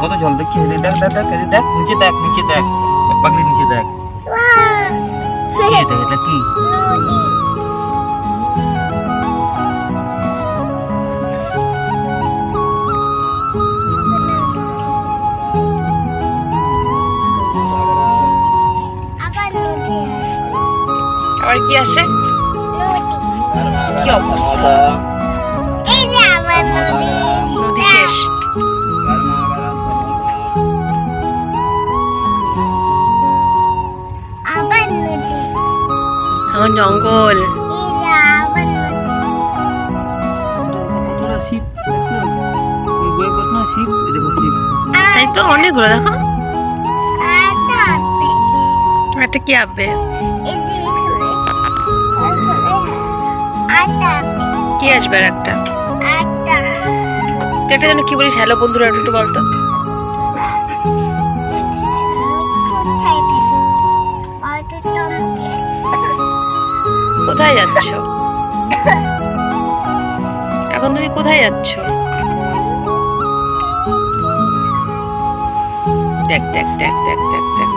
কত জল দেখছি? দেখ দেখ দেখ দেখ নিচে দেখ নিচে দেখ। পাগলি নিচে দেখ। এটা এটা কি? আবার কি আসে? কি অবস্থা? দেখো শিপ তাই তো অনেকগুলো দেখো। একটা কি আঁকবে? কি আসবে আর একটা? একটা যেন কি বলিস হ্যালো বন্ধুরা একটু বলতো। কোথায় যাচ্ছ? এখন তুমি কোথায় যাচ্ছ? দেখ দেখ দেখ দেখ দেখ দেখ।